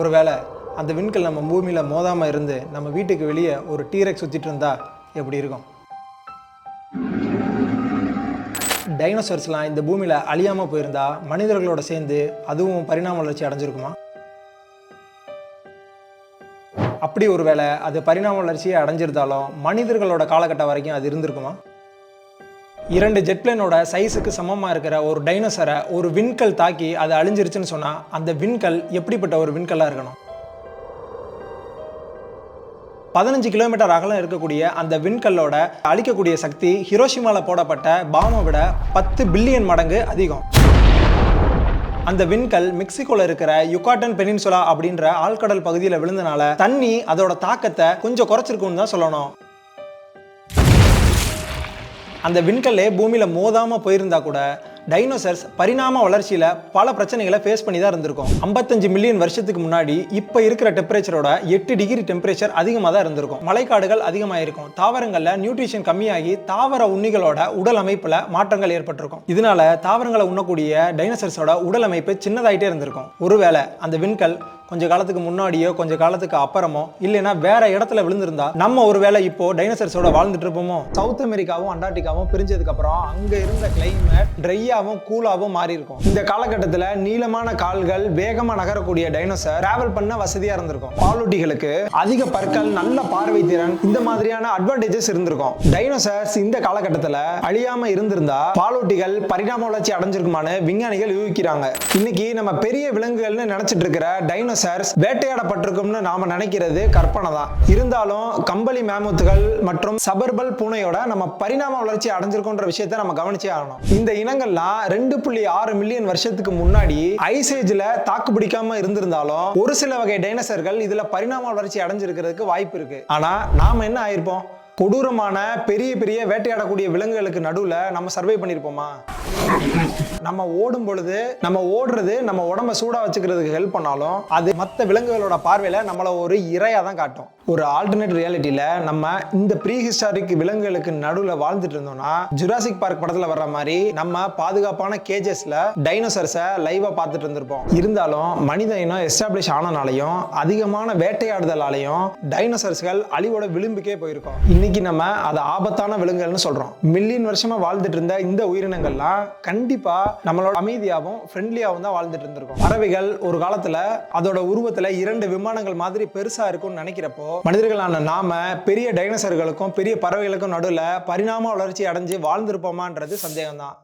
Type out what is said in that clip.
ஒருவேளை அந்த விண்கல் நம்ம பூமியில் மோதாமல் இருந்து நம்ம வீட்டுக்கு வெளியே ஒரு டீரெக் சுற்றிட்டு இருந்தா எப்படி இருக்கும்? டைனோசர்ஸ்லாம் இந்த பூமியில் அழியாமல் போயிருந்தா மனிதர்களோட சேர்ந்து அதுவும் பரிணாம வளர்ச்சி அடைஞ்சிருக்குமா? அப்படி ஒருவேளை அது பரிணாம வளர்ச்சியை அடைஞ்சிருந்தாலும் மனிதர்களோட காலகட்டம் வரைக்கும் அது இருந்திருக்குமா? இரண்டு ஜெட்பிளேனோட சைஸுக்கு சமமாக இருக்கிற ஒரு டைனோசரை ஒரு விண்கல் தாக்கி அது அழிஞ்சிருச்சுன்னு சொன்னால் அந்த விண்கல் எப்படிப்பட்ட ஒரு விண்கல்லாக இருக்கணும்? பதினஞ்சு கிலோமீட்டர் அகலம் இருக்கக்கூடிய அந்த விண்கல்லோட அழிக்கக்கூடிய சக்தி ஹிரோஷிமாவில் போடப்பட்ட பாமை விட பத்து பில்லியன் மடங்கு அதிகம். அந்த விண்கல் மெக்சிகோல இருக்கிற யுகாட்டன் பெனின்சுலா அப்படின்ற ஆழ்கடல் பகுதியில் விழுந்தனால தண்ணி அதோட தாக்கத்தை கொஞ்சம் குறைச்சிருக்குன்னு தான் சொல்லணும். அந்த விண்கல்லே பூமியில் மோதாமல் போயிருந்தா கூட டைனோசர்ஸ் பரிணாம வளர்ச்சியில் பல பிரச்சனைகளை ஃபேஸ் பண்ணி தான் இருந்திருக்கும். ஐம்பத்தஞ்சு மில்லியன் வருஷத்துக்கு முன்னாடி இப்போ இருக்கிற டெம்பரேச்சரோட எட்டு டிகிரி டெம்பரேச்சர் அதிகமாக தான் இருந்திருக்கும். மழைக்காடுகள் அதிகமாக இருக்கும் தாவரங்களில் நியூட்ரிஷன் கம்மியாகி தாவர உண்ணிகளோட உடல் அமைப்பில் மாற்றங்கள் ஏற்பட்டிருக்கும். இதனால தாவரங்களை உண்ணக்கூடிய டைனோசர்ஸோட உடல் அமைப்பு சின்னதாயிட்டே இருந்திருக்கும். ஒருவேளை அந்த விண்கல் கொஞ்ச காலத்துக்கு முன்னாடியோ கொஞ்ச காலத்துக்கு அப்புறமோ இல்லைன்னா வேற இடத்துல விழுந்திருந்தா நம்ம ஒருவேளை இப்போ டைனோசர்ஸோட வாழ்ந்துட்டு இருப்போமோ? சவுத் அமெரிக்காவும் அண்டார்டிகாவும் பிரிஞ்சதுக்கு அப்புறம் அங்க இருந்த கிளைமேட் ட்ரையாவும் கூலாவும் மாறி இருக்கும் இந்த காலகட்டத்தில் நீளமான கால்கள் வேகமா நகரக்கூடிய டைனோசர் டிராவல் பண்ண வசதியா இருந்திருக்கும். பாலூட்டிகளுக்கு அதிக பற்கள் நல்ல பார்வை திறன் இந்த மாதிரியான அட்வான்டேஜஸ் இருந்திருக்கும். டைனோசர்ஸ் இந்த காலகட்டத்தில் அழியாம இருந்திருந்தா பாலூட்டிகள் பரிணாம வளர்ச்சி அடைஞ்சிருக்குமான்னு விஞ்ஞானிகள் யூகிக்கிறாங்க. இன்னைக்கு நம்ம பெரிய விலங்குகள்னு நினைச்சிட்டு இருக்கிற டைனோசர்ஸ் வேட்டையாடப்பட்டிருக்கும்னு நாம நினைக்கிறது கற்பனை தான் இருந்தாலும் கம்பளி மேமுத்துகள் மற்றும் சபர்பல் பூனையோட நம்ம பரிணாம வளர்ச்சி அடைஞ்சிருக்கோன்ற விஷயத்தை நம்ம கவனிச்சே ஆகணும். இந்த இனங்கள்லாம் ரெண்டு புள்ளி ஆறு மில்லியன் வருஷத்துக்கு முன்னாடி ஐசேஜ்ல தாக்கு பிடிக்காம இருந்திருந்தாலும் ஒரு சில வகை டைனோசர்கள் இதுல பரிணாம வளர்ச்சி அடைஞ்சிருக்கிறதுக்கு வாய்ப்பு இருக்கு. ஆனா நாம என்ன ஆயிருப்போம்? கொடூரமான பெரிய பெரிய வேட்டையாடக்கூடிய விலங்குகளுக்கு நடுவில் நம்ம சர்வே பண்ணியிருப்போமா நம்ம ஓடும் பொழுது நம்ம ஓடுறது நம்ம உடம்ப சூடா வச்சுக்கிறதுக்கு ஹெல்ப் பண்ணாலும் அது மற்ற விலங்குகளோட பார்வையில நம்மள ஒரு இரையாக தான் காட்டும். ஒரு ஆல்டர்னேட் ரியாலிட்டியில நம்ம இந்த ப்ரீ ஹிஸ்டாரிக் விலங்குகளுக்கு நடுவில் வாழ்ந்துட்டு இருந்தோம்னா ஜுராசிக் பார்க் படத்துல வர்ற மாதிரி நம்ம பாதுகாப்பான கேஜஸ்ல டைனோசர்ஸை லைவா பார்த்துட்டு இருந்திருப்போம். இருந்தாலும் மனித இனம் எஸ்டாப்ளிஷ் ஆனனாலையும் அதிகமான வேட்டையாடுதலாலையும் டைனோசர்ஸ்கள் அழிவோட விளிம்புக்கே போயிருக்கோம். இன்னைக்கு நம்ம அதை ஆபத்தான விலங்குகள்னு சொல்றோம். மில்லியன் வருஷமா வாழ்ந்துட்டு இருந்த இந்த உயிரினங்கள்லாம் கண்டிப்பா நம்மளோட அமைதியாகவும் ஃப்ரெண்ட்லியாகவும் தான் வாழ்ந்துட்டு இருந்திருக்கும். பறவைகள் ஒரு காலத்துல அதோட உருவத்துல இரண்டு விமானங்கள் மாதிரி பெருசா இருக்கும்னு நினைக்கிறப்போ மனிதர்களான நாம பெரிய டைனோசர்களுக்கும் பெரிய பறவைகளுக்கும் நடுவில் பரிணாம வளர்ச்சி அடைஞ்சு வாழ்ந்திருப்போமான்றது சந்தேகம் தான்